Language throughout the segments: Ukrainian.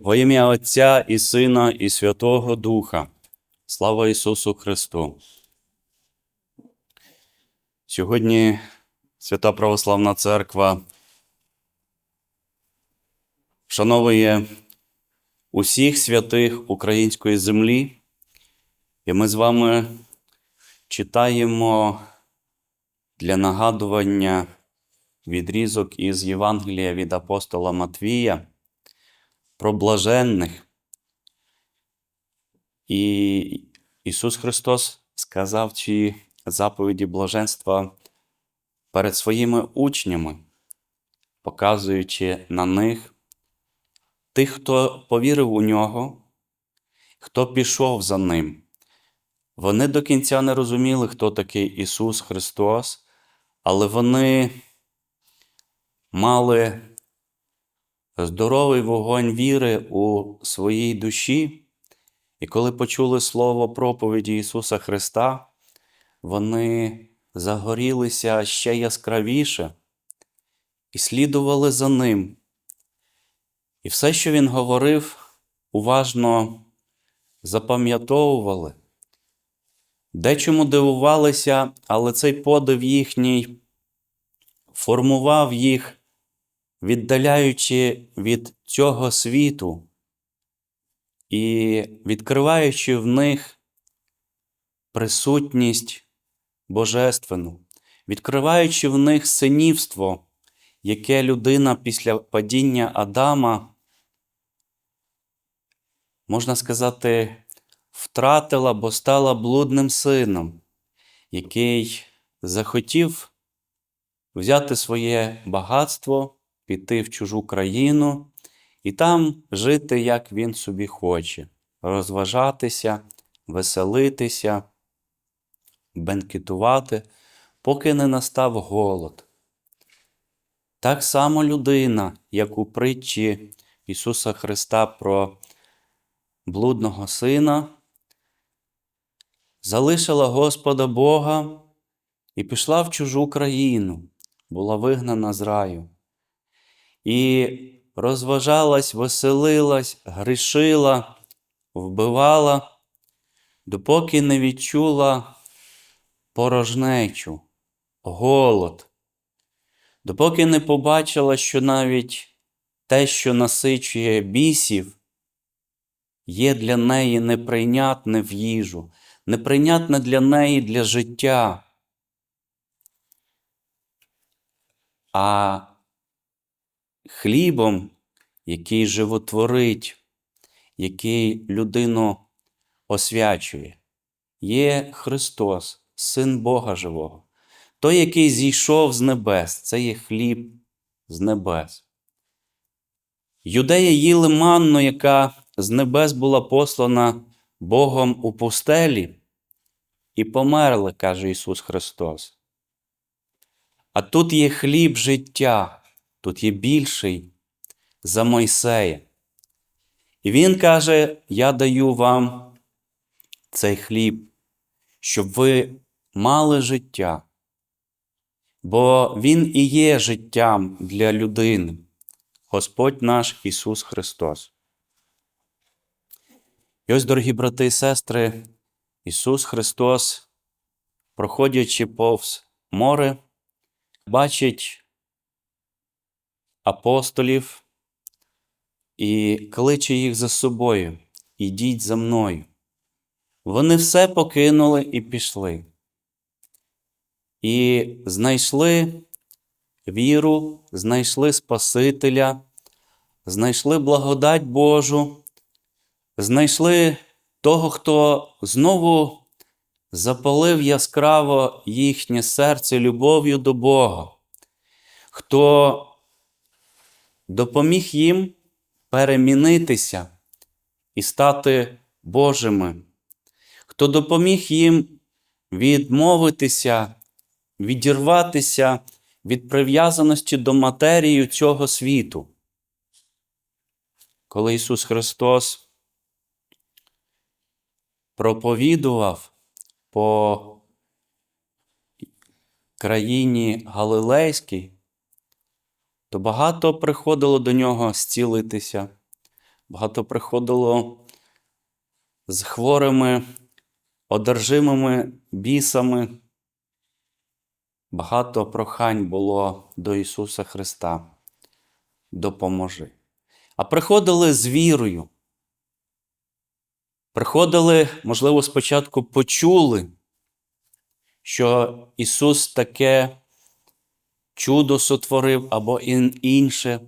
Во ім'я Отця і Сина, і Святого Духа. Слава Ісусу Христу. Сьогодні Свята Православна Церква вшановує усіх святих української землі, і ми з вами читаємо для нагадування відрізок із Євангелія від апостола Матвія про блаженних. І Ісус Христос сказав ці заповіді блаженства перед своїми учнями, показуючи на них тих, хто повірив у нього, хто пішов за ним. Вони до кінця не розуміли, хто такий Ісус Христос, але вони мали здоровий вогонь віри у своїй душі, і коли почули слово проповіді Ісуса Христа, вони загорілися ще яскравіше і слідували за Ним. І все, що Він говорив, уважно запам'ятовували. Дечому дивувалися, але цей подив їхній формував їх віддаляючи від цього світу і відкриваючи в них присутність божественну, відкриваючи в них синівство, яке людина після падіння Адама, можна сказати, втратила, бо стала блудним сином, який захотів взяти своє багатство піти в чужу країну і там жити, як він собі хоче, розважатися, веселитися, бенкетувати, поки не настав голод. Так само людина, як у притчі Ісуса Христа про блудного сина, залишила Господа Бога і пішла в чужу країну, була вигнана з раю і розважалась, веселилась, грішила, вбивала, допоки не відчула порожнечу, голод, допоки не побачила, що навіть те, що насичує бісів, є для неї неприйнятне в їжу, неприйнятне для неї для життя. А хлібом, який животворить, який людину освячує, є Христос, Син Бога Живого. Той, який зійшов з небес, це є хліб з небес. Юдеї їли манну, яка з небес була послана Богом у пустелі, і померли, каже Ісус Христос. А тут є хліб життя тут є більший за Мойсея. І він каже: Я даю вам цей хліб, щоб ви мали життя, бо Він і є життям для людини, Господь наш Ісус Христос. І ось, дорогі брати і сестри, Ісус Христос, проходячи повз море, бачить апостолів і кличе їх за собою. Ідіть за мною. Вони все покинули і пішли. І знайшли віру, знайшли Спасителя, знайшли благодать Божу, знайшли того, хто знову запалив яскраво їхнє серце любов'ю до Бога, хто допоміг їм перемінитися і стати Божими, хто допоміг їм відмовитися, відірватися від прив'язаності до матерії цього світу. Коли Ісус Христос проповідував по країні Галилейській, то багато приходило до нього зцілитися, багато приходило з хворими, одержимими бісами. Багато прохань було до Ісуса Христа. Допоможи. А приходили з вірою. Приходили, можливо, спочатку почули, що Ісус таке чудо сотворив або інше.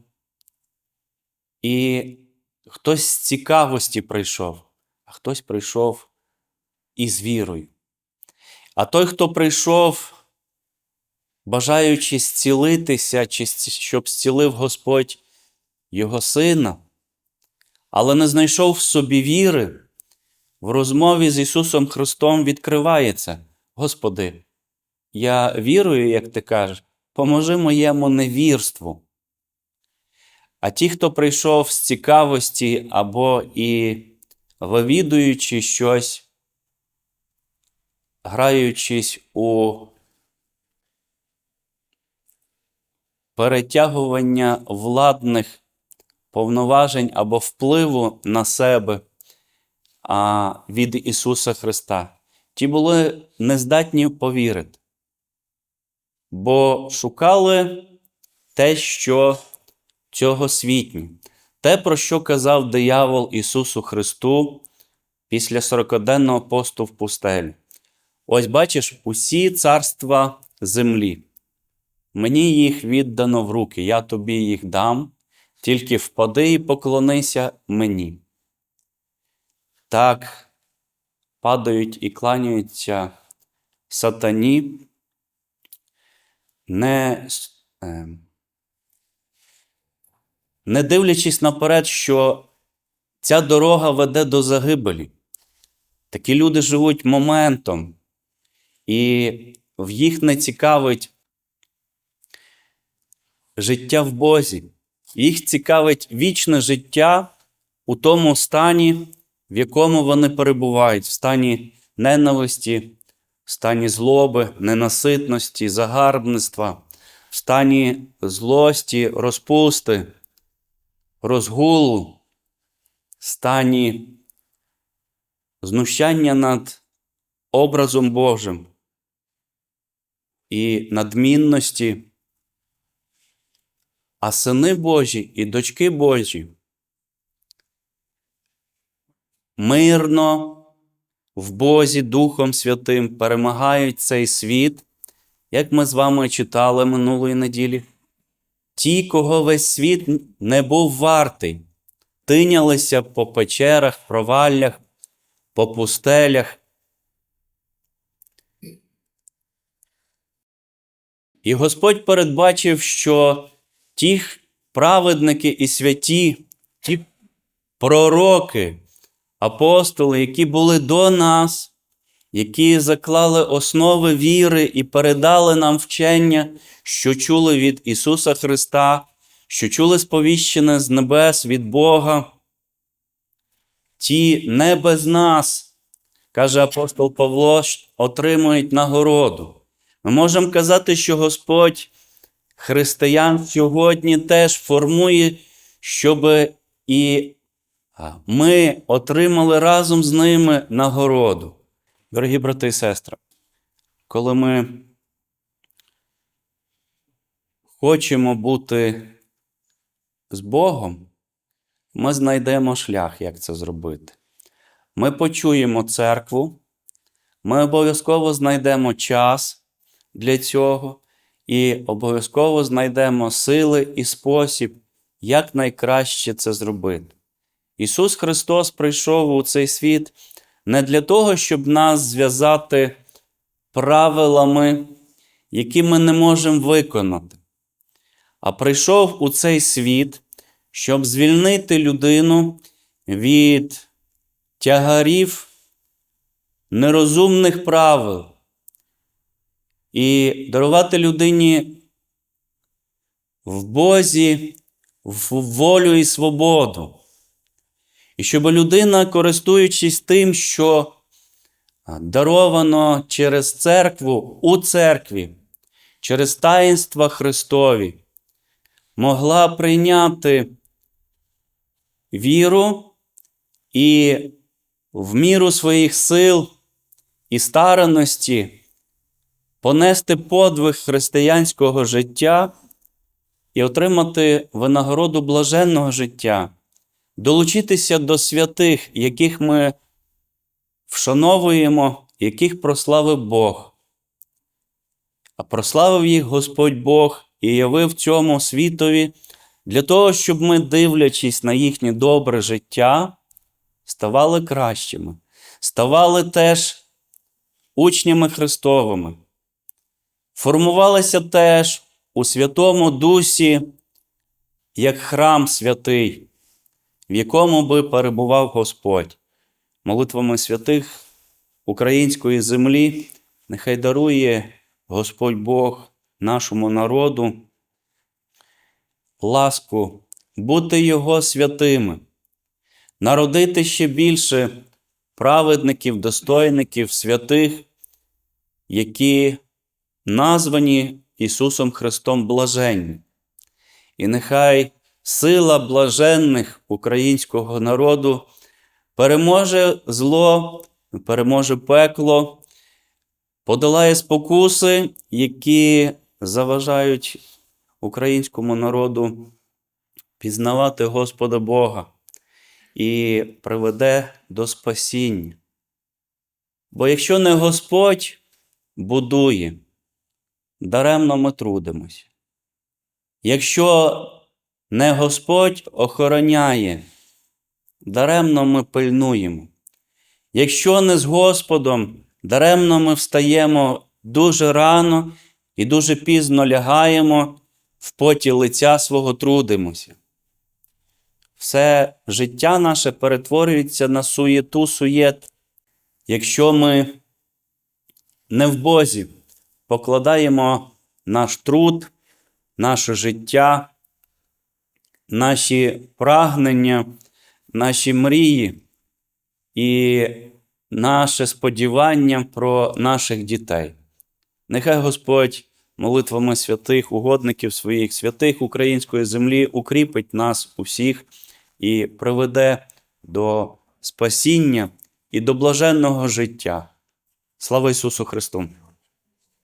І хтось з цікавості прийшов, а хтось прийшов із вірою. А той, хто прийшов, бажаючи зцілитися, чи щоб зцілив Господь його сина, але не знайшов в собі віри, в розмові з Ісусом Христом відкривається. Господи, я вірую, як ти кажеш, поможи моєму невірству. А ті, хто прийшов з цікавості або і вивідуючи щось, граючись у перетягування владних повноважень або впливу на себе від Ісуса Христа, ті були нездатні повірити, бо шукали те, що цього світні, те, про що казав диявол Ісусу Христу після сорокоденного посту в пустелі. Ось бачиш усі царства землі. Мені їх віддано в руки, я тобі їх дам, тільки впади і поклонися мені. Так падають і кланяються сатані, не, е, не дивлячись наперед, що ця дорога веде до загибелі. Такі люди живуть моментом, і в їх не цікавить життя в Бозі. Їх цікавить вічне життя у тому стані, в якому вони перебувають, в стані ненависті, в стані злоби, ненаситності, загарбництва, в стані злості, розпусти, розгулу, в стані знущання над образом Божим і надмінності. А сини Божі і дочки Божі мирно в Бозі Духом Святим перемагають цей світ, як ми з вами читали минулої неділі. Ті, кого весь світ не був вартий, тинялися по печерах, проваллях, по пустелях. І Господь передбачив, що ті праведники і святі, ті пророки, апостоли, які були до нас, які заклали основи віри і передали нам вчення, що чули від Ісуса Христа, що чули сповіщене з небес від Бога. Ті не без нас, каже апостол Павло, отримують нагороду. Ми можемо казати, що Господь християн сьогодні теж формує, щоб і ми отримали разом з ними нагороду. Дорогі брати і сестри, коли ми хочемо бути з Богом, ми знайдемо шлях, як це зробити. Ми почуємо церкву, ми обов'язково знайдемо час для цього і обов'язково знайдемо сили і спосіб, як найкраще це зробити. Ісус Христос прийшов у цей світ не для того, щоб нас зв'язати правилами, які ми не можемо виконати, а прийшов у цей світ, щоб звільнити людину від тягарів нерозумних правил і дарувати людині в Бозі в волю і свободу. І щоб людина, користуючись тим, що даровано через церкву у церкві, через таїнства Христові, могла прийняти віру і в міру своїх сил і старанності понести подвиг християнського життя і отримати винагороду блаженного життя, долучитися до святих, яких ми вшановуємо, яких прославив Бог. А прославив їх Господь Бог і явив цьому світові для того, щоб ми, дивлячись на їхнє добре життя, ставали кращими, ставали теж учнями Христовими, формувалися теж у Святому Дусі як храм святий, в якому би перебував Господь. Молитвами святих української землі, нехай дарує Господь Бог нашому народу ласку бути Його святими, народити ще більше праведників, достойників, святих, які названі Ісусом Христом блаженні. І нехай сила блаженних українського народу переможе зло, переможе пекло, подолає спокуси, які заважають українському народу пізнавати Господа Бога і приведе до спасіння. Бо якщо не Господь будує, даремно ми трудимося. Якщо не Господь охороняє, даремно ми пильнуємо. Якщо не з Господом, даремно ми встаємо дуже рано і дуже пізно лягаємо, в поті лиця свого трудимося. Все життя наше перетворюється на суєту суєт, якщо ми не в Бозі покладаємо наш труд, наше життя, наші прагнення, наші мрії і наше сподівання про наших дітей. Нехай Господь молитвами святих угодників своїх, святих української землі укріпить нас усіх і приведе до спасіння і до блаженного життя. Слава Ісусу Христу!